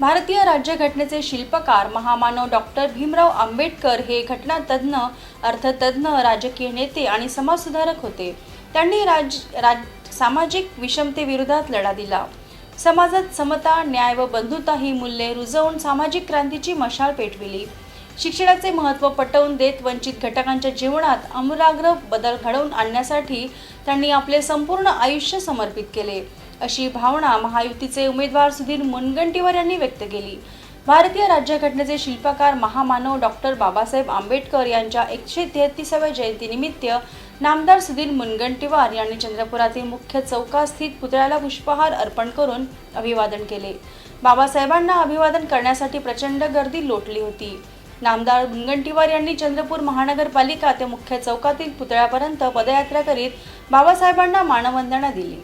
भारतीय राज्यघटनेचे शिल्पकार महामानव डॉक्टर भीमराव आंबेडकर हे घटनातज्ञ अर्थतज्ञ राजकीय नेते आणि समाजसुधारक होते. त्यांनी राज राज सामाजिक विषमतेविरोधात लढा दिला. समाजात समता न्याय व बंधुता ही मूल्ये रुजवून सामाजिक क्रांतीची मशाल पेटविली. शिक्षणाचे महत्त्व पटवून देत वंचित घटकांच्या जीवनात आमूलाग्र बदल घडवून आणण्यासाठी त्यांनी आपले संपूर्ण आयुष्य समर्पित केले. अशी भावना महायुतीचे उमेदवार सुधीर मुनगंटीवार यांनी व्यक्त केली. भारतीय राज्यघटनेचे शिल्पकार महामानव डॉक्टर बाबासाहेब आंबेडकर यांच्या एकशे तेहतीसाव्या जयंतीनिमित्त नामदार सुधीर मुनगंटीवार यांनी चंद्रपुरातील मुख्य चौकास्थित पुतळ्याला पुष्पहार अर्पण करून अभिवादन केले. बाबासाहेबांना अभिवादन करण्यासाठी प्रचंड गर्दी लोटली होती. नामदार मुनगंटीवार यांनी चंद्रपूर महानगरपालिका ते मुख्य चौकातील पुतळ्यापर्यंत पदयात्रा करीत बाबासाहेबांना मानवंदना दिली.